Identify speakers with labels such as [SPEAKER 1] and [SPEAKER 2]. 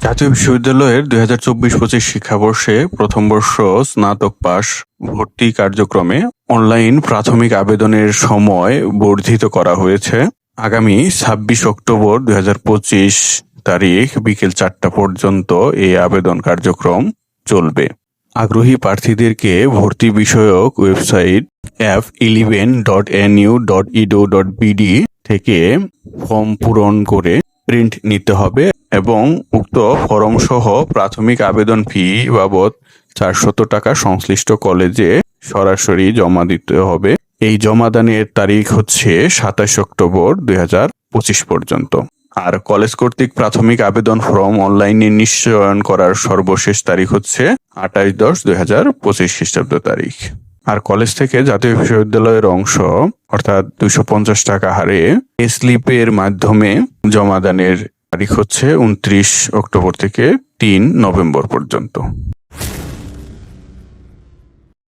[SPEAKER 1] জাতীয় বিশ্ববিদ্যালয়ের দুই হাজার চব্বিশ পঁচিশ শিক্ষাবর্ষে প্রথম বর্ষ স্নাতক পাশ ভর্তি কার্যক্রমে অনলাইন প্রাথমিক আবেদনের সময় বর্ধিত করা হয়েছে। আগামী ছাব্বিশ অক্টোবর দুই হাজার পঁচিশ তারিখ বিকেল চারটা পর্যন্ত এই আবেদন কার্যক্রম চলবে। আগ্রহী প্রার্থীদেরকে ভর্তি বিষয়ক website F eleven dot N U dot edu dot BD থেকে ফর্ম পূরণ করে প্রিন্ট নিতে হবে। এবং উক্ত ফর্ম সহ প্রাথমিক আবেদন ফি বাবদ চারশত টাকা সংশ্লিষ্ট কলেজে সরাসরি জমা দিতে হবে। এই জমাদানের তারিখ হচ্ছে সাতাশ অক্টোবর দুই হাজার পঁচিশ পর্যন্ত। আর কলেজ কর্তৃক প্রাথমিক আবেদন ফর্ম অনলাইনে নিশ্চয়ন করার সর্বশেষ তারিখ হচ্ছে আঠাশ দশ দুই হাজার পঁচিশ খ্রিস্টাব্দ তারিখ। আর কলেজ থেকে জাতীয় বিশ্ববিদ্যালয়ের অংশ, অর্থাৎ দুইশো পঞ্চাশ টাকা হারে স্লিপের মাধ্যমে জমাদানের তারিখ হচ্ছে উনত্রিশ অক্টোবর থেকে তিন নভেম্বর পর্যন্ত।